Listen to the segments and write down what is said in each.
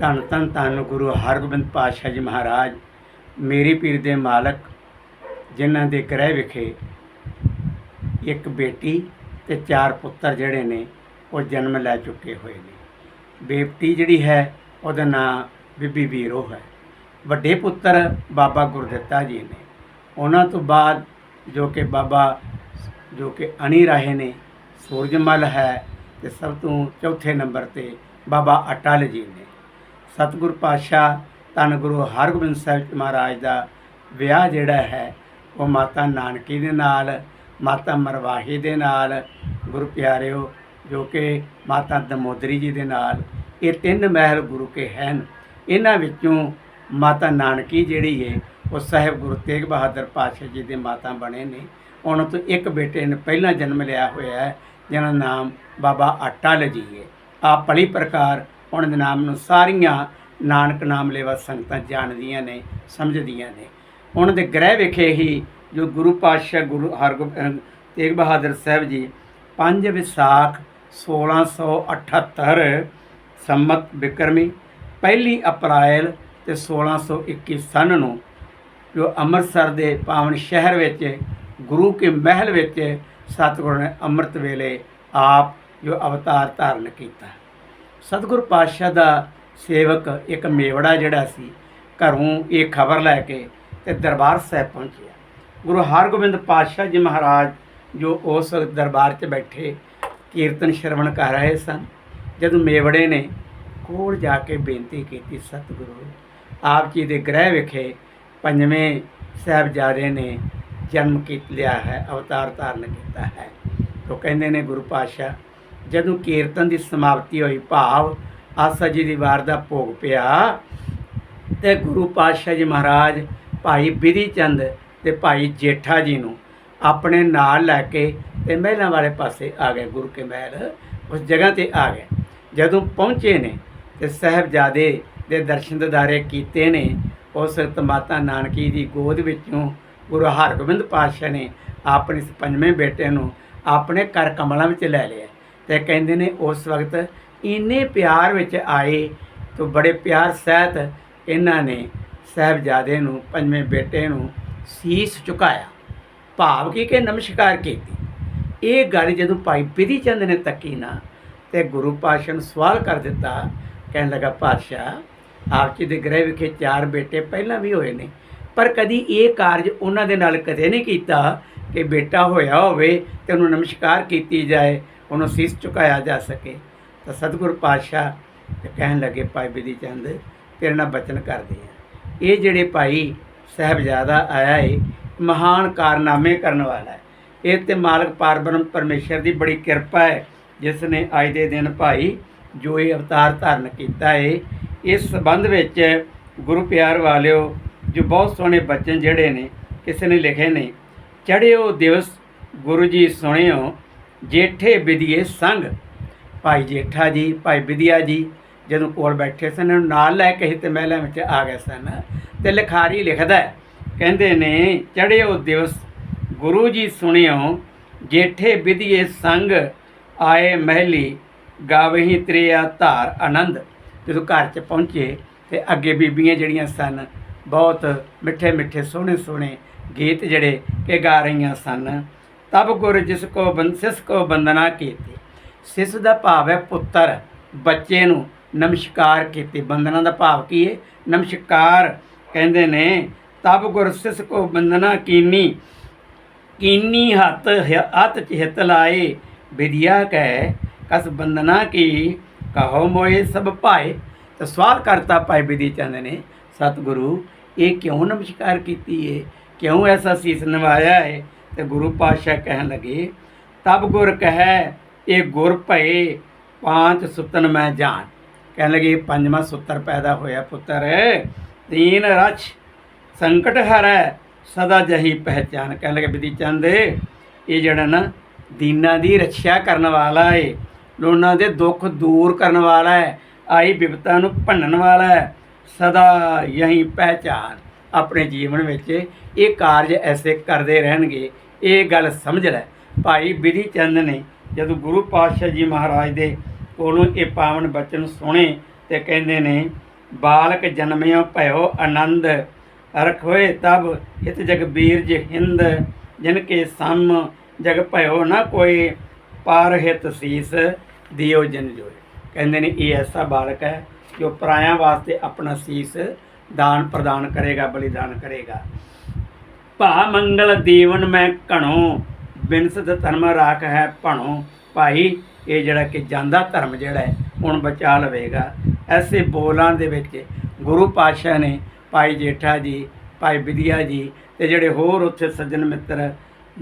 ਧੰਨ ਧੰਨ ਧੰਨ ਗੁਰੂ ਹਰਗੋਬਿੰਦ ਪਾਤਸ਼ਾਹ ਜੀ ਮਹਾਰਾਜ, ਮੇਰੀ ਪੀਰ ਦੇ ਮਾਲਕ, ਜਿਨ੍ਹਾਂ ਦੇ ਗ੍ਰਹਿ ਵਿਖੇ ਇੱਕ ਬੇਟੀ ਤੇ ਚਾਰ ਪੁੱਤਰ ਜਿਹੜੇ ਨੇ, ਉਹ ਜਨਮ ਲੈ ਚੁੱਕੇ ਹੋਏ ਨੇ। ਬੇਟੀ ਜਿਹੜੀ ਹੈ, ਉਹਦਾ ਨਾਂ ਬੀਬੀ ਵੀਰੋ ਹੈ। ਵੱਡੇ ਪੁੱਤਰ ਬਾਬਾ ਗੁਰਦਿੱਤਾ ਜੀ ਨੇ। ਉਹਨਾਂ ਤੋਂ ਬਾਅਦ ਜੋ ਕਿ ਬਾਬਾ, ਜੋ ਕਿ ਅਣੀ ਰਾਹੇ ਨੇ, ਸੂਰਜਮਲ ਹੈ ਤੇ ਸਭ ਤੋਂ ਚੌਥੇ ਨੰਬਰ ਤੇ ਬਾਬਾ ਅਟਲ ਜੀ ਨੇ। ਸਤਿਗੁਰ ਪਾਤਸ਼ਾਹ, ਧੰਨ ਗੁਰੂ ਹਰਗੋਬਿੰਦ ਸਾਹਿਬ ਜੀ ਮਹਾਰਾਜ ਦਾ ਵਿਆਹ ਜਿਹੜਾ ਹੈ, ਉਹ ਮਾਤਾ ਨਾਨਕੀ ਦੇ ਨਾਲ, ਮਾਤਾ ਮਰਵਾਹੀ ਦੇ ਨਾਲ, ਗੁਰੂ ਪਿਆਰਿਓ, ਜੋ ਕਿ ਮਾਤਾ ਦਮੋਦਰੀ ਜੀ ਦੇ ਨਾਲ, ਇਹ ਤਿੰਨ ਮਹਿਲ ਗੁਰੂ ਕੇ ਹਨ। ਇਹਨਾਂ ਵਿੱਚੋਂ ਮਾਤਾ ਨਾਨਕੀ ਜਿਹੜੀ ਹੈ ਉਹ ਸਾਹਿਬ ਗੁਰੂ ਤੇਗ ਬਹਾਦਰ ਪਾਤਸ਼ਾਹ ਜੀ ਦੇ ਮਾਤਾ ਬਣੇ ਨੇ। ਉਹਨਾਂ ਤੋਂ ਇੱਕ ਬੇਟੇ ਨੇ ਪਹਿਲਾਂ ਜਨਮ ਲਿਆ ਹੋਇਆ ਹੈ, ਜਿਹਦਾ ਨਾਮ ਬਾਬਾ ਆਟਾ ਲਜੀ ਹੈ ਆ ਪਲੀ ਪ੍ਰਕਾਰ ਉਹਨਾਂ ਦੇ ਨਾਮ ਨੂੰ ਸਾਰੀਆਂ ਨਾਨਕ ਨਾਮ ਲੇਵਾ ਸੰਗਤਾਂ ਜਾਣਦੀਆਂ ਨੇ, ਸਮਝਦੀਆਂ ਨੇ। ਉਹਨਾਂ ਦੇ ਗ੍ਰਹਿ ਵਿਖੇ ਹੀ ਜੋ ਗੁਰੂ ਪਾਤਸ਼ਾਹ ਗੁਰੂ ਹਰਗੋਬਿੰਦ ਤੇਗ ਬਹਾਦਰ ਸਾਹਿਬ ਜੀ 5 ਵਿਸਾਖ 1678 ਸੰਮਤ ਬਿਕਰਮੀ ਪਹਿਲੀ ਅਪ੍ਰੈਲ ਤੇ 1621 ਸਨ ਨੂੰ ਜੋ ਅੰਮ੍ਰਿਤਸਰ ਦੇ ਪਾਵਨ ਸ਼ਹਿਰ ਵਿੱਚ, ਗੁਰੂ ਕੇ ਮਹਿਲ ਵਿੱਚ ਸਤਿਗੁਰੂ ਨੇ ਅੰਮ੍ਰਿਤ ਵੇਲੇ ਆਪ ਜੋ ਅਵਤਾਰ ਧਾਰਨ ਕੀਤਾ। ਸਤਿਗੁਰ ਪਾਤਸ਼ਾਹ ਦਾ ਸੇਵਕ ਇੱਕ ਮੇਵੜਾ ਜਿਹੜਾ ਸੀ, ਘਰੋਂ ਇਹ ਖਬਰ ਲੈ ਕੇ ਤੇ ਦਰਬਾਰ ਸਾਹਿਬ ਪਹੁੰਚਿਆ। ਗੁਰੂ ਹਰਗੋਬਿੰਦ ਪਾਤਸ਼ਾਹ ਜੀ ਮਹਾਰਾਜ ਜੋ ਉਸ ਦਰਬਾਰ 'ਚ ਬੈਠੇ, ਕੀਰਤਨ ਸ਼ਰਵਣ ਕਰ ਰਹੇ ਸਨ, ਜਦੋਂ ਮੇਵੜੇ ਨੇ ਕੋਲ ਜਾ ਕੇ ਬੇਨਤੀ ਕੀਤੀ, ਸਤਿਗੁਰੂ, ਆਪ ਜੀ ਦੇ ਗ੍ਰਹਿ ਵਿਖੇ ਪੰਜਵੇਂ ਸਾਹਿਬਜ਼ਾਦੇ ਨੇ ਜਨਮ ਕੀ, ਲਿਆ ਹੈ, ਅਵਤਾਰ ਧਾਰਨ ਕੀਤਾ ਹੈ। ਤੋ ਕਹਿੰਦੇ ਨੇ ਗੁਰੂ ਪਾਤਸ਼ਾਹ ਜਦੋਂ ਕੀਰਤਨ ਦੀ ਸਮਾਪਤੀ ਹੋਈ, ਭਾਵ ਆਸਾ ਜੀ ਦੀ ਵਾਰ ਦਾ ਭੋਗ ਪਿਆ ਤੇ ਗੁਰੂ ਪਾਤਸ਼ਾਹ ਜੀ ਮਹਾਰਾਜ ਭਾਈ ਬਿਧੀ ਚੰਦ ਤੇ ਭਾਈ ਜੇਠਾ ਜੀ ਨੂੰ ਆਪਣੇ ਨਾਲ ਲੈ ਕੇ ਤੇ ਮਹਿਲਾਂ ਵਾਲੇ ਪਾਸੇ ਆ ਗਏ, ਗੁਰੂ ਕੇ ਮਹਿਲ, ਉਸ ਜਗ੍ਹਾ ਤੇ ਆ ਗਏ। ਜਦੋਂ ਪਹੁੰਚੇ ਨੇ ਤੇ ਸਾਹਿਬਜ਼ਾਦੇ ਦੇ ਦਰਸ਼ਨ ਦਿਦਾਰੇ ਕੀਤੇ ਨੇ, ਉਸ ਵਕਤ ਮਾਤਾ ਨਾਨਕੀ ਦੀ ਗੋਦ ਵਿੱਚੋਂ ਗੁਰੂ ਹਰਗੋਬਿੰਦ ਪਾਤਸ਼ਾਹ ਨੇ ਆਪਣੇ ਇਸ ਪੰਜਵੇਂ ਬੇਟੇ ਨੂੰ ਆਪਣੇ ਕਰ ਕਮਲਾਂ ਵਿੱਚ ਲੈ ਲਿਆ। ਤੇ ਕਹਿੰਦੇ ਨੇ ਉਸ ਵਕਤ ਇੰਨੇ ਪਿਆਰ ਵਿੱਚ ਆਏ ਤੋਂ ਬੜੇ ਪਿਆਰ ਸਹਿਤ ਇਹਨਾਂ ਨੇ ਸਾਹਿਬਜ਼ਾਦੇ ਨੂੰ, ਪੰਜਵੇਂ ਬੇਟੇ ਨੂੰ ਸੀਸ ਝੁਕਾਇਆ ਭਾਵ ਕੀ ਕਿ ਨਮਸਕਾਰ ਕੀਤੀ। ਇਹ ਗੱਲ ਜਦੋਂ ਭਾਈ ਬਿਧੀ ਚੰਦ ਨੇ ਤੱਕੀ ਨਾ ਤੇ ਗੁਰੂ ਪਾਤਸ਼ਾਹ ਨੂੰ ਸਵਾਲ ਕਰ ਦਿੱਤਾ, ਕਹਿਣ ਲੱਗਾ, ਪਾਤਸ਼ਾਹ, ਆਪ ਜੀ ਦੇ ਗ੍ਰਹਿ ਵਿਖੇ ਚਾਰ ਬੇਟੇ ਪਹਿਲਾਂ ਵੀ ਹੋਏ ਨੇ, ਪਰ ਕਦੀ ਇਹ ਕਾਰਜ ਉਹਨਾਂ ਦੇ ਨਾਲ ਕਦੇ ਨਹੀਂ ਕੀਤਾ ਕਿ ਬੇਟਾ ਹੋਇਆ ਹੋਵੇ ਤੇ ਉਹਨੂੰ ਨਮਸਕਾਰ ਕੀਤੀ ਜਾਏ। ਉਹਨੂੰ ਸੀਸ ਝੁਕਾਇਆ ਜਾ ਸਕੇ, ਤਾਂ ਸਤਿਗੁਰ ਪਾਤਸ਼ਾਹ ਕਹਿਣ ਲੱਗੇ, ਭਾਈ ਬਿਧੀ ਚੰਦ, ਤੇਰੇ ਨਾਲ ਬਚਨ ਕਰਦੇ ਆ ਇਹ ਜਿਹੜੇ ਭਾਈ ਸਾਹਿਬਜ਼ਾਦਾ ਆਇਆ ਏ, ਮਹਾਨ ਕਾਰਨਾਮੇ ਕਰਨ ਵਾਲਾ ਹੈ। ਇਹ ਤੇ ਮਾਲਕ ਪਰਬ੍ਰਹਮ ਪਰਮੇਸ਼ਰ ਦੀ ਬੜੀ ਕਿਰਪਾ ਹੈ, ਜਿਸ ਨੇ ਅੱਜ ਦੇ ਦਿਨ ਭਾਈ ਜੋ ਇਹ ਅਵਤਾਰ ਧਾਰਨ ਕੀਤਾ ਏ, ਇਸ ਸੰਬੰਧ ਵਿੱਚ ਗੁਰੂ ਪਿਆਰ ਵਾਲਿਓ, ਜੋ ਬਹੁਤ ਸੋਹਣੇ ਬਚਨ ਜਿਹੜੇ ਨੇ, ਕਿਸੇ ਨੇ ਲਿਖੇ ਨੇ ਚੜਿਓ ਦਿਵਸ, ਗੁਰੂ ਜੀ ਸੁਣਿਓ ਜੇਠੇ ਵਿਧੀਏ ਸੰਗ। ਭਾਈ ਜੇਠਾ ਜੀ, ਭਾਈ ਵਿਧਿਆ ਜੀ, ਜਦੋਂ ਕੋਲ ਬੈਠੇ ਸਨ ਇਹਨਾਂ ਨਾਲ ਲੈ ਕੇ ਹੀ ਤੇ ਮਹਿਲਾਂ ਵਿੱਚ ਆ ਗਏ ਸਨ ਤੇ ਲਿਖਾਰੀ ਲਿਖਦਾ ਕਹਿੰਦੇ ਨੇ ਚੜਿਓ ਦਿਵਸ, ਗੁਰੂ ਜੀ ਸੁਣਿਓ, ਜੇਠੇ ਵਿਧੀਏ ਸੰਗ, ਆਏ ਮਹਿਲੀ, ਗਾਵਹੀ ਤ੍ਰਿਆ ਧਾਰ ਆਨੰਦ। ਜਦੋਂ ਘਰ 'ਚ ਪਹੁੰਚੇ ਤੇ ਅੱਗੇ ਬੀਬੀਆਂ ਜਿਹੜੀਆਂ ਸਨ, ਬਹੁਤ ਮਿੱਠੇ ਮਿੱਠੇ ਸੋਹਣੇ ਸੋਹਣੇ ਗੀਤ ਜਿਹੜੇ ਕਿ ਗਾ ਰਹੀਆਂ ਸਨ ਤਬ ਗੁਰ ਜਿਸ ਕੋ ਬੰਸਿਸ ਕੋ ਬੰਦਨਾ ਕੀਤੀ। ਸਿਸ ਦਾ ਭਾਵ ਹੈ ਪੁੱਤਰ, ਬੱਚੇ ਨੂੰ ਨਮਸਕਾਰ ਕੀਤੀ। ਬੰਦਨਾ ਦਾ ਭਾਵ ਕੀ ਹੈ ਨਮਸਕਾਰ ਕਹਿੰਦੇ ਨੇ, ਤਬ ਗੁਰ ਸਿਸ ਕੋ ਬੰਦਨਾ ਕੀਨੀ ਕੀਨੀ ਹੱਥ ਹੱਥ ਚਿਹਤ ਲਾਏ। ਵਿਦਿਆ ਕਹਿ, ਕਸ ਬੰਦਨਾ ਕੀ, ਕਹੋ ਮੋਏ ਸਭ ਭਾਏ। ਤਾਂ ਸਵਾਲ ਕਰਤਾ ਭਾਈ ਬਿਧੀ ਚੰਦ ਨੇ, ਸਤਿਗੁਰੂ, ਇਹ ਕਿਉਂ ਨਮਸਕਾਰ ਕੀਤੀ ਏ? ਕਿਉਂ ਐਸਾ ਸੀਸ ਨਵਾਇਆ ਹੈ ਤੇ ਗੁਰੂ ਪਾਤਸ਼ਾਹ ਕਹਿਣ ਲੱਗੇ, ਤਬ ਗੁਰ ਕਹੈ, ਇਹ ਗੁਰ ਭਏ, ਪਾਂਚ ਸੁਤਨ ਮੈਂ ਜਾਣ। ਕਹਿਣ ਲੱਗੇ, ਪੰਜਵਾਂ ਸੁੱਤਰ ਪੈਦਾ ਹੋਇਆ ਪੁੱਤਰ ਤੀਨ ਰਛ, ਸੰਕਟ ਹਰੈ, ਸਦਾ ਜਹੀ ਪਹਿਚਾਨ। ਕਹਿਣ ਲੱਗੇ, ਬਿਧੀ ਚੰਦ, ਇਹ ਜਿਹੜਾ ਨਾ ਦੀਨਾ ਦੀ ਰੱਖਿਆ ਕਰਨ ਵਾਲਾ ਏ, ਲੋਨਾਂ ਦੇ ਦੁੱਖ ਦੂਰ ਕਰਨ ਵਾਲਾ ਹੈ ਆਈ ਵਿਪਤਾ ਨੂੰ ਭੰਨਣ ਵਾਲਾ ਹੈ ਸਦਾ ਯਹੀ ਪਹਿਚਾਨ। ਆਪਣੇ ਜੀਵਨ ਵਿੱਚ ਇਹ ਕਾਰਜ ਐਸੇ ਕਰਦੇ ਰਹਿਣਗੇ। ਇਹ ਗੱਲ ਸਮਝ ਲੈ। ਭਾਈ ਬਿਧੀ ਚੰਦ ਨੇ ਜਦੋਂ ਗੁਰੂ ਪਾਤਸ਼ਾਹ ਜੀ ਮਹਾਰਾਜ ਦੇ ਕੋਲੋਂ ਇਹ ਪਾਵਨ ਬਚਨ ਸੁਣੇ ਤੇ ਕਹਿੰਦੇ ਨੇ, ਬਾਲਕ ਜਨਮਿਓ ਭਇਓ ਆਨੰਦ ਰਖੋਏ ਤਬ ਹਿਤ ਜਗਬੀਰ ਜੀ ਹਿੰਦ, ਜਿਨ ਕੇ ਸਮ ਜਗ ਭਇਓ ਨਾ ਕੋਈ, ਪਾਰ ਹਿਤ ਸੀਸ ਦਿਓ ਜਨ ਜੋਏ। ਕਹਿੰਦੇ ਨੇ, ਇਹ ਐਸਾ ਬਾਲਕ ਹੈ ਜੋ ਪਰਾਇਆਂ ਵਾਸਤੇ ਆਪਣਾ ਸੀਸ ਦਾਨ ਪ੍ਰਦਾਨ ਕਰੇਗਾ, ਬਲੀਦਾਨ ਕਰੇਗਾ। ਭਾ ਮੰਗਲ ਦੀਵਨ ਮੈਂ ਘਣੋ, ਬਿਨਸਤ ਧਰਮ ਰਾਖ ਹੈ ਭਣੋ। ਭਾਈ, ਇਹ ਜਿਹੜਾ ਕਿ ਜਾਂਦਾ ਧਰਮ ਜਿਹੜਾ ਹੈ, ਹੁਣ ਬਚਾ ਲਵੇਗਾ। ਐਸੇ ਬੋਲਾਂ ਦੇ ਵਿੱਚ ਗੁਰੂ ਪਾਤਸ਼ਾਹ ਨੇ ਭਾਈ ਜੇਠਾ ਜੀ, ਭਾਈ ਵਿਦਿਆ ਜੀ ਤੇ ਜਿਹੜੇ ਹੋਰ ਉੱਥੇ ਸੱਜਣ ਮਿੱਤਰ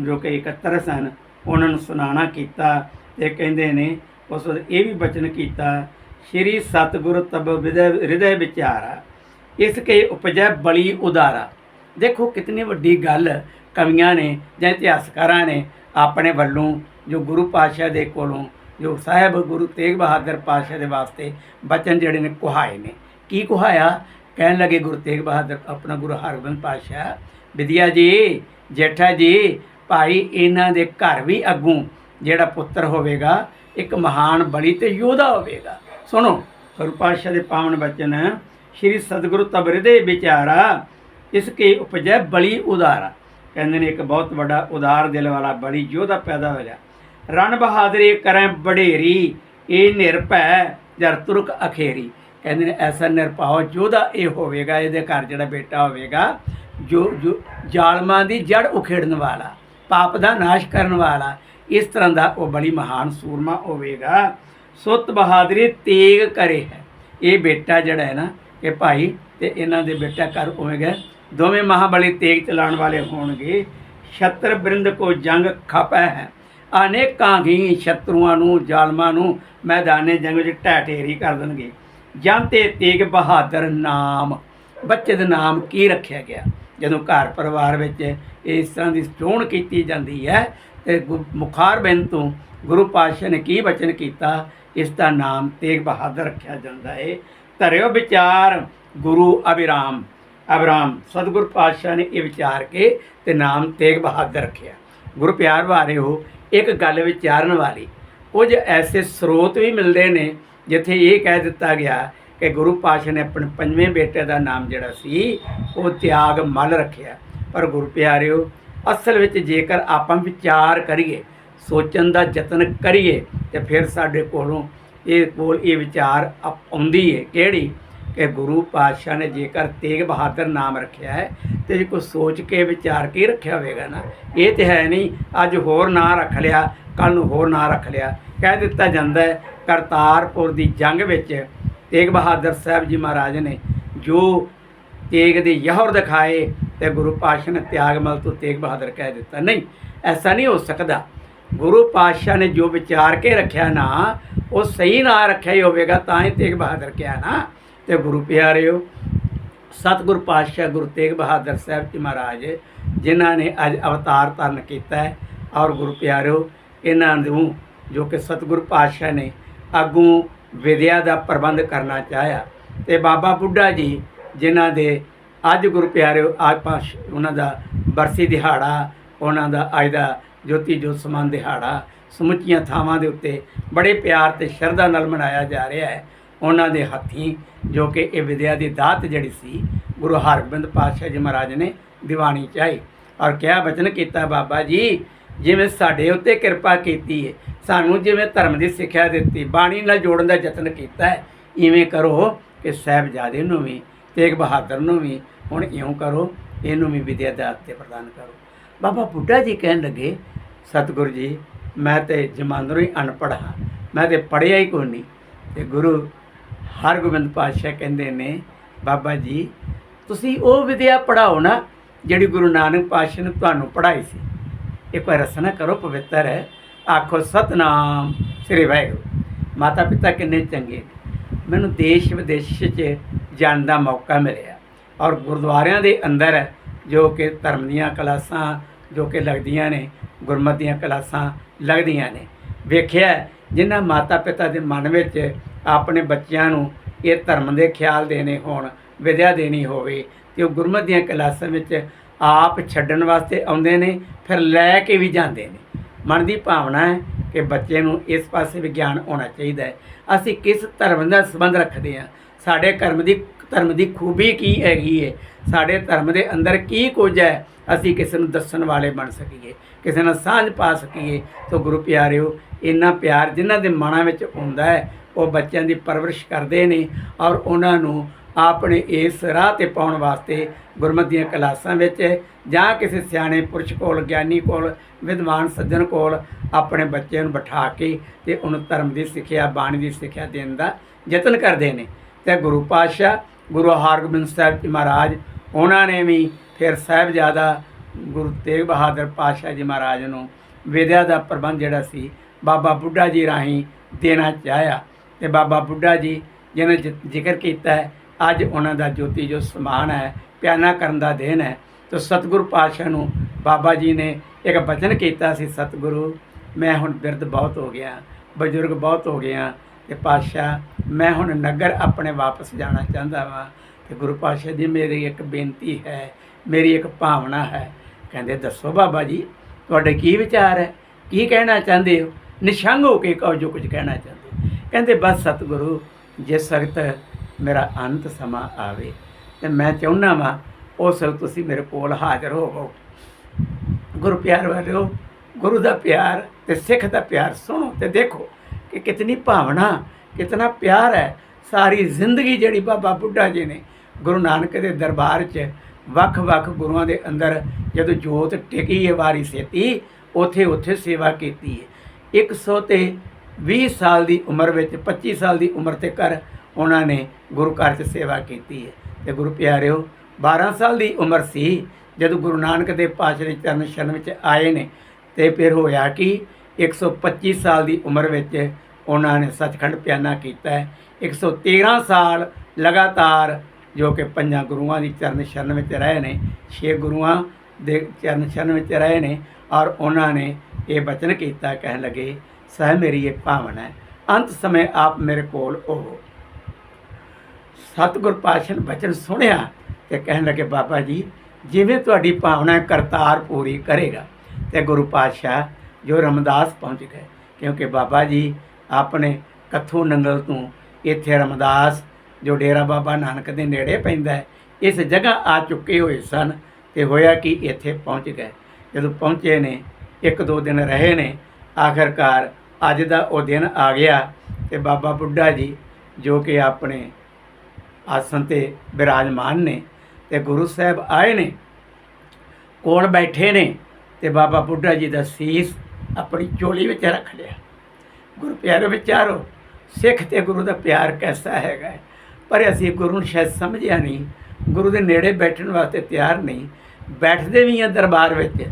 ਜੋ ਕਿ ਇਕੱਤਰ ਸਨ, ਉਹਨਾਂ ਨੂੰ ਸੁਣਾਣਾ ਕੀਤਾ ਤੇ ਕਹਿੰਦੇ ਨੇ, ਉਸ ਇਹ ਵੀ ਬਚਨ ਕੀਤਾ, ਸ਼੍ਰੀ ਸਤਿਗੁਰ ਤਬ ਵਿਦੈ, ਹਿਰਦੈ ਵਿਚਾਰਾ ਇਸ ਕੇ ਉਪਜੈ ਬਲੀ ਉਦਾਰਾ। ਦੇਖੋ ਕਿਤਨੀ ਵੱਡੀ ਗੱਲ ਕਵੀਆਂ ਨੇ ਜਾਂ ਇਤਿਹਾਸਕਾਰਾਂ ਨੇ ਆਪਣੇ ਵੱਲੋਂ ਜੋ ਗੁਰੂ ਪਾਤਸ਼ਾਹ ਦੇ ਕੋਲੋਂ, ਜੋ ਸਾਹਿਬ ਗੁਰੂ ਤੇਗ ਬਹਾਦਰ ਪਾਤਸ਼ਾਹ ਦੇ ਵਾਸਤੇ ਬਚਨ ਜਿਹੜੇ ਨੇ ਕੁਹਾਏ ਨੇ। ਕੀ ਕੁਹਾਇਆ? ਕਹਿਣ ਲੱਗੇ ਗੁਰੂ ਤੇਗ ਬਹਾਦਰ, ਆਪਣਾ ਗੁਰੂ ਹਰਗੋਬਿੰਦ ਪਾਤਸ਼ਾਹ, ਵਿਦਿਆ ਜੀ, ਜੇਠਾ ਜੀ, ਭਾਈ ਇਹਨਾਂ ਦੇ ਘਰ ਵੀ ਅੱਗੋਂ ਜਿਹੜਾ ਪੁੱਤਰ ਹੋਵੇਗਾ, ਇੱਕ ਮਹਾਨ ਬਲੀ ਤੇ ਯੋਧਾ ਹੋਵੇਗਾ। ਸੁਣੋ, ਗੁਰੂ ਪਾਤਸ਼ਾਹ ਦੇ ਪਾਵਨ ਬਚਨ ਸ਼੍ਰੀ ਸਤਿਗੁਰੂ ਤਬਰਿਦੇ ਵਿਚਾਰਾ, ਇਸ ਕੇ ਉਪਜੈ ਬਲੀ ਉਦਾਰਾ। ਕਹਿੰਦੇ ਨੇ ਇੱਕ ਬਹੁਤ ਵੱਡਾ ਉਦਾਰ ਦਿਲ ਵਾਲਾ ਬਲੀ ਯੋਧਾ ਪੈਦਾ ਹੋਇਆ ਰਣ ਬਹਾਦਰੀ ਕਰੈ ਬੜੇਰੀ ਇਹ ਨਿਰਭੈ ਜਰ ਤੁਰਕ ਅਖੇਰੀ। ਕਹਿੰਦੇ ਨੇ ਐਸਾ ਨਿਰਭਉ ਯੋਧਾ ਇਹ ਹੋਵੇਗਾ, ਇਹਦੇ ਘਰ ਜਿਹੜਾ ਬੇਟਾ ਹੋਵੇਗਾ, ਜੋ ਜੋ ਜ਼ਾਲਮਾਂ ਦੀ ਜੜ ਉਖੇੜਨ ਵਾਲਾ, ਪਾਪ ਦਾ ਨਾਸ਼ ਕਰਨ ਵਾਲਾ, ਇਸ ਤਰ੍ਹਾਂ ਦਾ ਉਹ ਬੜੀ ਮਹਾਨ ਸੂਰਮਾ ਹੋਵੇਗਾ। ਸੁੱਤ ਬਹਾਦਰੀ ਤੇਗ ਕਰੇ ਹੈ। ਇਹ ਬੇਟਾ ਜਿਹੜਾ ਹੈ ਨਾ ਕਿ ਭਾਈ ਤੇ ਇਹਨਾਂ ਦੇ ਬੇਟਾ ਘਰ ਹੋਵੇਗਾ ਦੋਵੇਂ ਮਹਾਬਲੀ ਤੇਗ ਚਲਾਉਣ ਵਾਲੇ ਹੋਣਗੇ। ਛਤਰ ਬ੍ਰਿੰਦ ਕੋ ਜੰਗ ਖਪੈ ਹੈ। ਅਨੇਕਾਂ ਹੀ ਸ਼ਤਰੂਆਂ ਨੂੰ, ਜ਼ਾਲਮਾਂ ਨੂੰ ਮੈਦਾਨੇ ਜੰਗ ਵਿੱਚ ਢਹਿ ਢੇਰੀ ਕਰ ਦੇਣਗੇ। ਜਾਂਤੇ ਤੇਗ ਬਹਾਦਰ ਨਾਮ, ਬੱਚੇ ਦਾ ਨਾਮ ਕੀ ਰੱਖਿਆ ਗਿਆ? ਜਦੋਂ ਘਰ ਪਰਿਵਾਰ ਵਿੱਚ ਇਸ ਤਰ੍ਹਾਂ ਦੀ ਚੋਣ ਕੀਤੀ ਜਾਂਦੀ ਹੈ ਤੇ ਗੁ- ਮੁਖਾਰ ਬਿੰਦ ਤੋਂ ਗੁਰੂ ਪਾਤਸ਼ਾਹ ਨੇ ਕੀ ਬਚਨ ਕੀਤਾ? ਇਸ ਦਾ ਨਾਮ ਤੇਗ ਬਹਾਦਰ ਰੱਖਿਆ ਜਾਂਦਾ ਹੈ। ਧਰਿਓ ਵਿਚਾਰ, ਗੁਰੂ ਅਭਿਰਾਮ। ਅਭਿਰਾਮ, ਸਤਿਗੁਰ ਪਾਤਸ਼ਾਹ ਨੇ ਇਹ ਵਿਚਾਰ ਕੇ ਤੇ ਨਾਮ ਤੇਗ ਬਹਾਦਰ ਰੱਖਿਆ। ਗੁਰੂ ਪਿਆਰ ਵਾਰੇ ਹੋ ਇੱਕ ਗੱਲ ਵਿਚਾਰਨ ਵਾਲੀ। ਕੁਝ ਐਸੇ ਸਰੋਤ ਵੀ ਮਿਲਦੇ ਨੇ, ਜਿੱਥੇ ਇਹ ਕਹਿ ਦਿੱਤਾ ਗਿਆ ਕਿ ਗੁਰੂ ਪਾਤਸ਼ਾਹ ਨੇ ਆਪਣੇ ਪੰਜਵੇਂ ਬੇਟੇ ਦਾ ਨਾਮ ਜਿਹੜਾ ਸੀ, ਉਹ ਤਿਆਗ ਮਲ ਰੱਖਿਆ। ਪਰ ਗੁਰੂ ਪਿਆਰਿਓ, ਅਸਲ ਵਿੱਚ ਜੇਕਰ ਆਪਾਂ ਵਿਚਾਰ ਕਰੀਏ, ਸੋਚਣ ਦਾ ਯਤਨ ਕਰੀਏ, ਤੇ ਫਿਰ ਸਾਡੇ ਕੋਲੋਂ ਇਹ ਕੋਲ ਇਹ ਵਿਚਾਰ ਆਪ- ਆਉਂਦੀ ਹੈ ਕਿਹੜੀ? ਕਿ ਗੁਰੂ ਪਾਤਸ਼ਾਹ ਨੇ ਜੇਕਰ ਤੇਗ ਬਹਾਦਰ ਨਾਮ ਰੱਖਿਆ ਹੈ, ਤੇ ਜੇ ਕੋਈ ਸੋਚ ਕੇ ਵਿਚਾਰ ਕੇ ਰੱਖਿਆ ਹੋਵੇਗਾ ਨਾ, ਇਹ ਤੇ ਹੈ ਨਹੀਂ, ਅੱਜ ਹੋਰ ਨਾਂ ਰੱਖ ਲਿਆ ਕੱਲ ਨੂੰ ਹੋਰ ਨਾਂ ਰੱਖ ਲਿਆ। ਕਹਿ ਦਿੱਤਾ ਜਾਂਦਾ ਹੈ, ਕਰਤਾਰਪੁਰ ਦੀ ਜੰਗ ਵਿੱਚ ਤੇਗ ਬਹਾਦਰ ਸਾਹਿਬ ਜੀ ਮਹਾਰਾਜ ਨੇ ਜੋ ਤੇਗ ਦੇ ਯਹਰ ਦਿਖਾਏ, ਤੇ ਗੁਰੂ ਪਾਤਸ਼ਾਹ ਨੇ ਤਿਆਗਮਲ ਤੋਂ ਤੇਗ ਬਹਾਦਰ ਕਹਿ ਦਿੱਤਾ। ਨਹੀਂ, ਐਸਾ ਨਹੀਂ ਹੋ ਸਕਦਾ। ਗੁਰੂ ਪਾਤਸ਼ਾਹ ਨੇ ਜੋ ਵਿਚਾਰ ਕੇ ਰੱਖਿਆ ਨਾ, ਉਹ ਸਹੀ ਨਾ ਰੱਖਿਆ ਹੀ ਹੋਵੇਗਾ, ਤਾਂ ਹੀ ਤੇਗ ਬਹਾਦਰ ਕਿਹਾ ਨਾ। ਤੇ ਗੁਰੂ ਪਿਆਰਿਓ, ਸਤਿਗੁਰ ਪਾਤਸ਼ਾਹ ਗੁਰੂ ਤੇਗ ਬਹਾਦਰ ਸਾਹਿਬ ਜੀ ਮਹਾਰਾਜ, ਜਿਨ੍ਹਾਂ ਨੇ ਅੱਜ ਅਵਤਾਰ ਧਾਰਨ ਕੀਤਾ ਹੈ, ਔਰ ਗੁਰੂ ਪਿਆਰਿਓ, ਇਹਨਾਂ ਨੂੰ ਜੋ ਕਿ ਸਤਿਗੁਰ ਪਾਤਸ਼ਾਹ ਨੇ ਅੱਗੋਂ ਵਿਦਿਆ ਦਾ ਪ੍ਰਬੰਧ ਕਰਨਾ ਚਾਹਿਆ। ਤੇ ਬਾਬਾ ਬੁੱਢਾ ਜੀ, ਜਿਨ੍ਹਾਂ ਦੇ ਅੱਜ ਗੁਰੂ ਪਿਆਰਿਓ ਆਪਾਂ ਸ਼- ਉਹਨਾਂ ਦਾ ਬਰਸੀ ਦਿਹਾੜਾ, ਉਹਨਾਂ ਦਾ ਅੱਜ ਦਾ ਜੋਤੀ ਜੋਤ ਸਮਾਨ ਦਿਹਾੜਾ, ਸਮੁੱਚੀਆਂ ਥਾਵਾਂ ਦੇ ਉੱਤੇ ਬੜੇ ਪਿਆਰ ਤੇ ਸ਼ਰਧਾ ਨਾਲ ਮਨਾਇਆ ਜਾ ਰਿਹਾ ਹੈ। ਉਹਨਾਂ ਦੇ ਹੱਥੀਂ, ਜੋ ਕਿ ਇਹ ਵਿਦਿਆ ਦੀ ਦਾਤ ਜਿਹੜੀ ਸੀ, ਗੁਰੂ ਹਰਗੋਬਿੰਦ ਪਾਤਸ਼ਾਹ ਜੀ ਮਹਾਰਾਜ ਨੇ ਦੀਵਾਨੀ ਚਾਹੀ। ਔਰ ਕਿਹਾ ਬਚਨ ਕੀਤਾ ਬਾਬਾ ਜੀ, ਜਿਵੇਂ ਸਾਡੇ ਉੱਤੇ ਕਿਰਪਾ ਕੀਤੀ ਹੈ ਸਾਨੂੰ ਜਿਵੇਂ ਧਰਮ ਦੀ ਸਿੱਖਿਆ ਦਿੱਤੀ, ਬਾਣੀ ਨਾਲ ਜੋੜਨ ਦਾ ਯਤਨ ਕੀਤਾ ਹੈ, ਇਵੇਂ ਕਰੋ ਕਿ ਸਾਹਿਬਜ਼ਾਦੇ ਨੂੰ ਵੀ, ਤੇਗ ਬਹਾਦਰ ਨੂੰ ਵੀ, ਹੁਣ ਇਉਂ ਕਰੋ, ਇਹਨੂੰ ਵੀ ਵਿਦਿਆ ਦਾਤ ਤੇ ਪ੍ਰਦਾਨ ਕਰੋ। ਬਾਬਾ ਬੁੱਢਾ ਜੀ ਕਹਿਣ ਲੱਗੇ, ਸਤਿਗੁਰੂ ਜੀ, ਮੈਂ ਤੇ ਜਮਾਂਦਰੋਂ ਹੀ ਅਨਪੜ੍ਹ ਹਾਂ। ਮੈਂ ਤੇ ਪੜ੍ਹਿਆ ਹੀ ਕੋਈ ਨਹੀਂ। ਤੇ ਗੁਰੂ ਹਰਗੋਬਿੰਦ ਪਾਤਸ਼ਾਹ ਕਹਿੰਦੇ ਨੇ, ਬਾਬਾ ਜੀ, ਤੁਸੀਂ ਉਹ ਵਿਦਿਆ ਪੜਾਓ ਨਾ, ਜਿਹੜੀ ਗੁਰੂ ਨਾਨਕ ਪਾਤਸ਼ਾਹ ਨੇ ਤੁਹਾਨੂੰ ਪੜ੍ਹਾਈ ਸੀ। ਇੱਕ ਵਾਰ ਰਸਨਾ ਕਰੋ, ਪਵਿੱਤਰ ਹੈ। ਆਖੋ, ਸਤਨਾਮ, ਸ੍ਰੀ ਵਾਹਿਗੁਰੂ। ਮਾਤਾ ਪਿਤਾ ਕਿੰਨੇ ਚੰਗੇ ਮੈਨੂੰ ਦੇਸ਼ ਵਿਦੇਸ਼ 'ਚ ਜਾਣ ਦਾ ਮੌਕਾ ਮਿਲਿਆ ਔਰ ਗੁਰਦੁਆਰਿਆਂ ਦੇ ਅੰਦਰ ਜੋ ਕਿ ਧਰਮ ਦੀਆਂ ਕਲਾਸਾਂ ਜੋ ਕਿ ਲੱਗਦੀਆਂ ਨੇ, ਗੁਰਮਤਿ ਦੀਆਂ ਕਲਾਸਾਂ ਲੱਗਦੀਆਂ ਨੇ। ਵੇਖਿਆ ਜਿਨ੍ਹਾਂ ਮਾਤਾ ਪਿਤਾ ਦੇ ਮਨ ਵਿੱਚ ਆਪਣੇ ਬੱਚਿਆਂ ਨੂੰ ਇਹ ਧਰਮ ਦੇ ਖਿਆਲ ਦੇਣੇ ਹੋਣ, ਵਿਦਿਆ ਦੇਣੀ ਹੋਵੇ, ਤੇ ਉਹ ਗੁਰਮਤਿ ਦੀਆਂ ਕਲਾਸਾਂ ਵਿੱਚ ਆਪ ਛੱਡਣ ਵਾਸਤੇ ਆਉਂਦੇ ਨੇ, ਫਿਰ ਲੈ ਕੇ ਵੀ ਜਾਂਦੇ ਨੇ। ਮਨ ਦੀ ਭਾਵਨਾ ਹੈ ਕਿ ਬੱਚੇ ਨੂੰ ਇਸ ਪਾਸੇ ਵਿਗਿਆਨ ਹੋਣਾ ਚਾਹੀਦਾ ਹੈ। ਅਸੀਂ ਕਿਸ ਧਰਮ ਦਾ ਸੰਬੰਧ ਰੱਖਦੇ ਹਾਂ? ਸਾਡੇ ਕਰਮ ਦੀ ਧਰਮ ਦੀ ਖੂਬੀ ਕੀ ਹੈਗੀ ਹੈ ਸਾਡੇ ਧਰਮ ਦੇ ਅੰਦਰ ਕੀ ਕੁਝ ਹੈ? ਅਸੀਂ ਕਿਸੇ ਨੂੰ ਦੱਸਣ ਵਾਲੇ ਬਣ ਸਕੀਏ, ਕਿਸੇ ਨਾਲ ਸਾਂਝ ਪਾ ਸਕੀਏ। ਤਾਂ ਗੁਰੂ ਪਿਆਰਿਓ, ਇੰਨਾ ਪਿਆਰ ਜਿਨ੍ਹਾਂ ਦੇ ਮਨਾਂ ਵਿੱਚ ਹੁੰਦਾ ਹੈ, ਉਹ ਬੱਚਿਆਂ ਦੀ ਪਰਵਰਿਸ਼ ਕਰਦੇ ਨੇ ਔਰ ਉਹਨਾਂ ਨੂੰ ਆਪਣੇ ਇਸ ਰਾਹ ਤੇ ਪਾਉਣ ਵਾਸਤੇ ਗੁਰਮਤਿ ਦੀਆਂ ਕਲਾਸਾਂ ਵਿੱਚ ਜਾਂ ਕਿਸੇ ਸਿਆਣੇ ਪੁਰਸ਼ ਕੋਲ, ਗਿਆਨੀ ਕੋਲ, ਵਿਦਵਾਨ ਸੱਜਣ ਕੋਲ ਆਪਣੇ ਬੱਚਿਆਂ ਨੂੰ ਬਿਠਾ ਕੇ ਤੇ ਉਹਨੂੰ ਧਰਮ ਦੀ ਸਿੱਖਿਆ, ਬਾਣੀ ਦੀ ਸਿੱਖਿਆ ਦੇਣ ਦਾ ਯਤਨ ਕਰਦੇ ਨੇ। ਤੇ ਗੁਰੂ ਪਾਤਸ਼ਾਹ ਗੁਰੂ ਹਰਗੋਬਿੰਦ ਸਾਹਿਬ ਜੀ ਮਹਾਰਾਜ, ਉਹਨਾਂ ਨੇ ਵੀ ਫਿਰ ਸਾਹਿਬਜ਼ਾਦਾ ਗੁਰੂ ਤੇਗ ਬਹਾਦਰ ਪਾਤਸ਼ਾਹ ਜੀ ਮਹਾਰਾਜ ਨੂੰ ਵਿਦਿਆ ਦਾ ਪ੍ਰਬੰਧ ਜਿਹੜਾ ਸੀ, ਬਾਬਾ ਬੁੱਢਾ ਜੀ ਰਾਹੀਂ ਦੇਣਾ ਚਾਹਿਆ। ਤੇ ਬਾਬਾ ਬੁੱਢਾ ਜੀ ਜਿਹਨੇ ਜ਼ਿਕਰ ਕੀਤਾ ਹੈ, ਅੱਜ ਉਹਨਾਂ ਦਾ ਜੋਤੀ ਜੋ ਸਮਾਨ ਹੈ, ਪਿਆਨਾ ਕਰਨ ਦਾ ਦਿਨ ਹੈ, ਤੇ ਸਤਿਗੁਰੂ ਪਾਤਸ਼ਾਹ ਨੂੰ ਬਾਬਾ ਜੀ ਨੇ ਇੱਕ ਬਚਨ ਕੀਤਾ ਸੀ, ਸਤਿਗੁਰੂ, ਮੈਂ ਹੁਣ ਬਿਰਧ ਬਹੁਤ ਹੋ ਗਿਆ, ਬਜ਼ੁਰਗ ਬਹੁਤ ਹੋ ਗਿਆ ਤੇ ਪਾਤਸ਼ਾਹ, ਮੈਂ ਹੁਣ ਨਗਰ ਆਪਣੇ ਵਾਪਸ ਜਾਣਾ ਚਾਹੁੰਦਾ ਵਾਂ ਤੇ ਗੁਰੂ ਪਾਤਸ਼ਾਹ ਜੀ, ਮੇਰੀ ਇੱਕ ਬੇਨਤੀ ਹੈ, ਮੇਰੀ ਇੱਕ ਭਾਵਨਾ ਹੈ। ਕਹਿੰਦੇ, ਦੱਸੋ ਬਾਬਾ ਜੀ, ਤੁਹਾਡੇ ਕੀ ਵਿਚਾਰ ਹੈ? ਕੀ ਕਹਿਣਾ ਚਾਹੁੰਦੇ ਹੋ? ਨਿਸ਼ੰਗ ਹੋ ਕੇ ਕਹੋ ਜੋ ਕੁਝ ਕਹਿਣਾ ਚਾਹੁੰਦੇ ਕਹਿੰਦੇ, ਬਸ ਸਤਿਗੁਰੂ ਜਿਸ ਵਕਤ ਮੇਰਾ ਅੰਤ ਸਮਾਂ ਆਵੇ, ਤੇ ਮੈਂ ਚਾਹੁੰਦਾ ਵਾਂ, ਉਸ ਵਕਤ ਤੁਸੀਂ ਮੇਰੇ ਕੋਲ ਹਾਜ਼ਰ ਹੋਵੋ। ਗੁਰੂ ਪਿਆਰ ਵਾਲਿਓ, ਗੁਰੂ ਦਾ ਪਿਆਰ ਤੇ ਸਿੱਖ ਦਾ ਪਿਆਰ ਸੁਣੋ ਤੇ ਦੇਖੋ। ਕਿ ਕਿਤਨੀ ਭਾਵਨਾ, ਕਿਤਨਾ ਪਿਆਰ ਹੈ। ਸਾਰੀ ਜ਼ਿੰਦਗੀ ਜਿਹੜੀ ਬਾਬਾ ਬੁੱਢਾ ਜੀ ਨੇ ਗੁਰੂ ਨਾਨਕ ਦੇ ਦਰਬਾਰ 'ਚ ਵੱਖ-ਵੱਖ ਗੁਰੂਆਂ ਦੇ ਅੰਦਰ ਜਦੋਂ ਜੋਤ ਟਿਕੀ ਹੈ ਵਾਰੀ ਸੇਤੀ, ਉਥੇ ਉਥੇ ਸੇਵਾ ਕੀਤੀ ਹੈ। 100 ਤੇ 20 ਸਾਲ ਦੀ ਉਮਰ ਵਿੱਚ 25 ਸਾਲ ਦੀ ਉਮਰ ਤੇ ਕਰ ਉਹਨਾਂ ਨੇ ਗੁਰੂ ਘਰ 'ਚ ਸੇਵਾ ਕੀਤੀ ਹੈ। ਤੇ ਗੁਰੂ ਪਿਆਰਿਓ 12 ਸਾਲ ਦੀ ਉਮਰ ਸੀ, ਜਦੋਂ ਗੁਰੂ ਨਾਨਕ ਦੇ ਪਾਤਸ਼ਾਹ ਦੇ ਚਰਨ ਸ਼ਰਨ ਵਿੱਚ ਆਏ ਨੇ, ਤੇ ਫਿਰ ਹੋਇਆ ਕਿ 125 ਸਾਲ ਦੀ ਉਮਰ ਵਿੱਚ ਉਹਨਾਂ ਨੇ ਸੱਚਖੰਡ ਪਿਆਨਾ ਕੀਤਾ ਹੈ। 113 ਸਾਲ ਲਗਾਤਾਰ ਜੋ ਕਿ ਪੰਜਾਂ ਗੁਰੂਆਂ ਦੀ ਚਰਨ ਸ਼ਰਨ ਵਿੱਚ ਰਹੇ ਨੇ, ਛੇ ਗੁਰੂਆਂ ਦੇ ਚਰਨ ਸ਼ਰਨ ਵਿੱਚ ਰਹੇ ਨੇ ਔਰ ਉਹਨਾਂ ਨੇ ਇਹ ਬਚਨ ਕੀਤਾ, ਕਹਿਣ ਲੱਗੇ, ਸਹਿ ਮੇਰੀ ਇਹ ਭਾਵਨਾ ਹੈ, ਅੰਤ ਸਮੇਂ ਆਪ ਮੇਰੇ ਕੋਲ ਹੋ ਸਤਿਗੁਰ ਪਾਤਸ਼ਾਹ ਨੇ ਬਚਨ ਸੁਣਿਆ ਤੇ ਕਹਿਣ ਲੱਗੇ, ਬਾਬਾ ਜੀ, ਜਿਵੇਂ ਤੁਹਾਡੀ ਭਾਵਨਾ ਕਰਤਾਰ ਪੂਰੀ ਕਰੇਗਾ ਤੇ ਗੁਰੂ ਪਾਤਸ਼ਾਹ ਜੋ ਰਮਦਾਸ ਪਹੁੰਚ ਗਏ। ਕਿਉਂਕਿ ਬਾਬਾ ਜੀ ਆਪਣੇ ਕੱਥੂ ਨੰਗਲ ਤੋਂ ਇੱਥੇ ਰਮਦਾਸ, ਜੋ ਡੇਰਾ ਬਾਬਾ ਨਾਨਕ ਦੇ ਨੇੜੇ ਪੈਂਦਾ ਹੈ, ਇਸ ਜਗ੍ਹਾ ਆ ਚੁੱਕੇ ਹੋਏ ਸਨ ਤੇ ਹੋਇਆ ਕਿ ਇੱਥੇ ਪਹੁੰਚ ਗਏ। ਜਦੋਂ ਪਹੁੰਚੇ ਨੇ, ਇੱਕ ਦੋ ਦਿਨ ਰਹੇ ਨੇ, ਆਖਰਕਾਰ ਅੱਜ ਦਾ ਉਹ ਦਿਨ ਆ ਗਿਆ ਤੇ ਬਾਬਾ ਬੁੱਢਾ ਜੀ, ਜੋ ਕਿ ਆਪਣੇ ਆਸਨ ਤੇ ਬਿਰਾਜਮਾਨ ਨੇ ਤੇ ਗੁਰੂ ਸਾਹਿਬ ਆਏ ਨੇ, ਕੋਲ ਬੈਠੇ ਨੇ ਤੇ ਬਾਬਾ ਬੁੱਢਾ ਜੀ ਦਾ ਸੀਸ ਆਪਣੀ ਚੋਲੀ ਵਿੱਚ ਰੱਖ ਲਿਆ। ਗੁਰੂ ਪਿਆਰੇ ਵਿਚਾਰੋ, ਸਿੱਖ ਤੇ ਗੁਰੂ ਦਾ ਪਿਆਰ ਕੈਸਾ ਹੈਗਾ? ਹੈ। ਪਰ ਅਸੀਂ ਗੁਰੂ ਨੂੰ ਸ਼ਾਇਦ ਸਮਝਿਆ ਨਹੀਂ। ਗੁਰੂ ਦੇ ਨੇੜੇ ਬੈਠਣ ਵਾਸਤੇ ਤਿਆਰ ਨਹੀਂ। ਬੈਠਦੇ ਵੀ ਆ ਦਰਬਾਰ ਵਿੱਚ,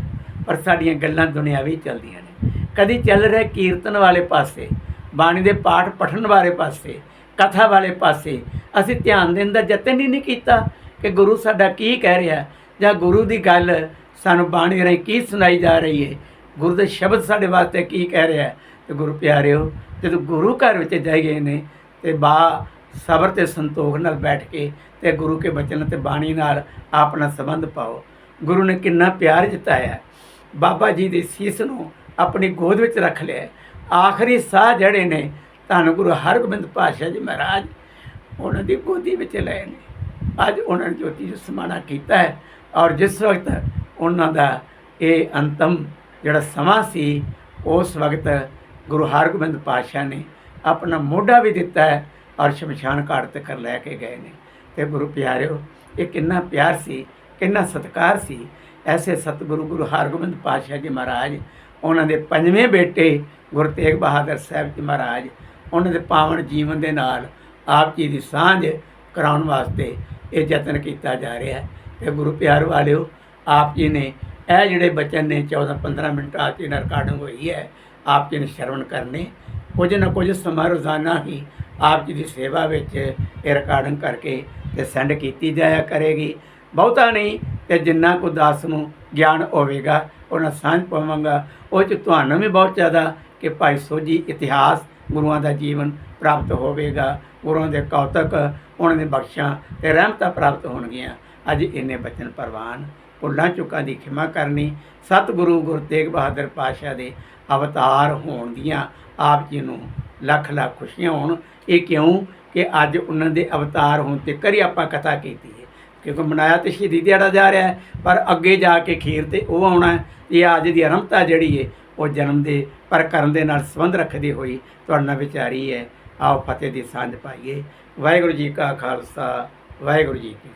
ਪਰ ਸਾਡੀਆਂ ਗੱਲਾਂ ਦੁਨਿਆਵੀ ਚੱਲਦੀਆਂ ਨੇ। ਕਦੀ ਚੱਲ ਰਿਹਾ ਕੀਰਤਨ ਵਾਲੇ ਪਾਸੇ, ਬਾਣੀ ਦੇ ਪਾਠ ਪਠਣ ਵਾਲੇ ਪਾਸੇ, ਕਥਾ ਵਾਲੇ ਪਾਸੇ, ਅਸੀਂ ਧਿਆਨ ਦੇਣ ਦਾ ਯਤਨ ਹੀ ਨਹੀਂ ਕੀਤਾ ਕਿ ਗੁਰੂ ਸਾਡਾ ਕੀ ਕਹਿ ਰਿਹਾ। ਜਾਂ ਗੁਰੂ ਦੀ ਗੱਲ ਸਾਨੂੰ ਬਾਣੀ ਰਾਹੀਂ ਕੀ ਸੁਣਾਈ ਜਾ ਰਹੀ ਹੈ? ਗੁਰੂ ਦੇ ਸ਼ਬਦ ਸਾਡੇ ਵਾਸਤੇ ਕੀ ਕਹਿ ਰਿਹਾ ਹੈ? ਤੇ ਗੁਰੂ ਪਿਆਰਿਓ, ਜਦੋਂ ਗੁਰੂ ਘਰ ਵਿੱਚ ਜਾਈਏ ਨੇ, ਤੇ ਬਾ ਸਬਰ ਤੇ ਸੰਤੋਖ ਨਾਲ ਬੈਠ ਕੇ ਤੇ ਗੁਰੂ ਕੇ ਬਚਨ ਤੇ ਬਾਣੀ ਨਾਲ ਆਪਣਾ ਸੰਬੰਧ ਪਾਓ। ਗੁਰੂ ਨੇ ਕਿੰਨਾ ਪਿਆਰ ਜਤਾਇਆ। ਬਾਬਾ ਜੀ ਦੇ ਸੀਸ ਨੂੰ ਆਪਣੀ ਗੋਦ ਵਿੱਚ ਰੱਖ ਲਿਆ। ਆਖਰੀ ਸਾਹ ਜਿਹੜੇ ਨੇ, ਧੰਨ ਗੁਰੂ ਹਰਗੋਬਿੰਦ ਪਾਤਸ਼ਾਹ ਜੀ ਮਹਾਰਾਜ, ਉਹਨਾਂ ਦੀ ਗੋਦੀ ਵਿੱਚ ਲਏ ਨੇ। ਅੱਜ ਉਹਨਾਂ ਨੇ ਜੋਤੀ ਨੂੰ ਸਮਾਣਾ ਕੀਤਾ ਹੈ ਔਰ ਜਿਸ ਵਕਤ ਉਹਨਾਂ ਦਾ ਇਹ ਅੰਤਮ ਜਿਹੜਾ ਸਮਾਂ ਸੀ, ਉਸ ਵਕਤ ਗੁਰੂ ਹਰਗੋਬਿੰਦ ਪਾਤਸ਼ਾਹ ਨੇ ਆਪਣਾ ਮੋਢਾ ਵੀ ਦਿੱਤਾ ਹੈ ਔਰ ਸ਼ਮਸ਼ਾਨ ਘਾਟ ਤੱਕ ਲੈ ਕੇ ਗਏ ਨੇ। ਤੇ ਗੁਰੂ ਪਿਆਰਿਓ, ਇਹ ਕਿੰਨਾ ਪਿਆਰ ਸੀ, ਕਿੰਨਾ ਸਤਿਕਾਰ ਸੀ। ਐਸੇ ਸਤਿਗੁਰੂ ਗੁਰੂ ਹਰਗੋਬਿੰਦ ਪਾਤਸ਼ਾਹ ਜੀ ਮਹਾਰਾਜ, ਉਹਨਾਂ ਦੇ ਪੰਜਵੇਂ ਬੇਟੇ ਗੁਰੂ ਤੇਗ ਬਹਾਦਰ ਸਾਹਿਬ ਜੀ ਮਹਾਰਾਜ, ਉਹਨਾਂ ਦੇ ਪਾਵਨ ਜੀਵਨ ਦੇ ਨਾਲ ਆਪ ਜੀ ਦੀ ਸਾਂਝ ਕਰਾਉਣ ਵਾਸਤੇ ਇਹ ਯਤਨ ਕੀਤਾ ਜਾ ਰਿਹਾ ਹੈ। ਤੇ ਗੁਰੂ ਪਿਆਰ ਵਾਲਿਓ, ਆਪ ਜੀ ਨੇ ਇਹ ਜਿਹੜੇ ਬਚਨ ਨੇ 14 15 ਮਿੰਟ ਆਪ ਜੀ ਨਾਲ ਰਿਕਾਰਡਿੰਗ ਹੋਈ ਹੈ, ਆਪ ਜੀ ਨੇ ਸ਼ਰਵਣ ਕਰਨੇ। ਕੁਝ ਨਾ ਕੁਝ ਸਮਾਂ ਰੋਜ਼ਾਨਾ ਹੀ ਆਪ ਜੀ ਦੀ ਸੇਵਾ ਵਿੱਚ ਇਹ ਰਿਕਾਰਡਿੰਗ ਕਰਕੇ ਤੇ ਸੈਂਡ ਕੀਤੀ ਜਾਇਆ ਕਰੇਗੀ। ਬਹੁਤਾ ਨਹੀਂ ਤੇ ਜਿੰਨਾ ਕੋ ਦਾਸ ਨੂੰ ਗਿਆਨ ਹੋਵੇਗਾ, ਉਹਨਾਂ ਸਾਂਝ ਪਾਵਾਂਗਾ। ਉਹ ਚ ਤੁਹਾਨੂੰ ਵੀ ਬਹੁਤ ਜ਼ਿਆਦਾ ਕਿ ਭਾਈ ਸੋਜੀ ਇਤਿਹਾਸ ਗੁਰੂਆਂ ਦਾ ਜੀਵਨ ਪ੍ਰਾਪਤ ਹੋਵੇਗਾ। ਗੁਰੂਆਂ ਦੇ ਕੌਤਕ, ਉਹਨਾਂ ਦੇ ਬਖਸ਼ਾਂ ਤੇ ਰਹਿਮਤਾਂ ਪ੍ਰਾਪਤ ਹੋਣਗੀਆਂ। ਅੱਜ ਇੰਨੇ ਬਚਨ ਪ੍ਰਵਾਨ ਭੁੱਲਾਂ ਚੁੱਕਾਂ ਦੀ ਖਿਮਾ ਕਰਨੀ, ਸਤਿਗੁਰੂ ਗੁਰੂ ਤੇਗ ਬਹਾਦਰ ਪਾਤਸ਼ਾਹ ਦੇ ਅਵਤਾਰ ਹੋਣ ਦੀਆਂ ਆਪ ਜੀ ਨੂੰ ਲੱਖ ਲੱਖ ਖੁਸ਼ੀਆਂ ਹੋਣ। ਇਹ ਕਿਉਂ ਕਿ ਅੱਜ ਉਹਨਾਂ ਦੇ ਅਵਤਾਰ ਹੋਣ ਤੇ ਕਰੀ ਆਪਾਂ ਕਥਾ ਕੀਤੀ ਹੈ। ਕਿਉਂਕਿ ਮਨਾਇਆ ਤੇ ਸ਼ਹੀਦੀ ਦਿਹਾੜਾ ਜਾ ਰਿਹਾ ਹੈ, ਪਰ ਅੱਗੇ ਜਾ ਕੇ ਖੀਰ ਤੇ ਉਹ ਆਉਣਾ ਹੈ ਇਹ ਅੱਜ ਦੀ ਅਰੰਭਤਾ ਜਿਹੜੀ ਹੈ, ਉਹ ਜਨਮ ਦੇ, ਪਰ ਕਰਨ ਦੇ ਨਾਲ ਸੰਬੰਧ ਰੱਖਦੀ ਹੋਈ ਤੁਹਾਡਾ ਵਿਚਾਰੀ ਹੈ। ਆਓ ਫਤਿਹ ਦੀ ਸਾਂਝ ਪਾਈਏ। ਵਾਹਿਗੁਰੂ ਜੀ ਕਾ ਖਾਲਸਾ, ਵਾਹਿਗੁਰੂ ਜੀ ਕੀ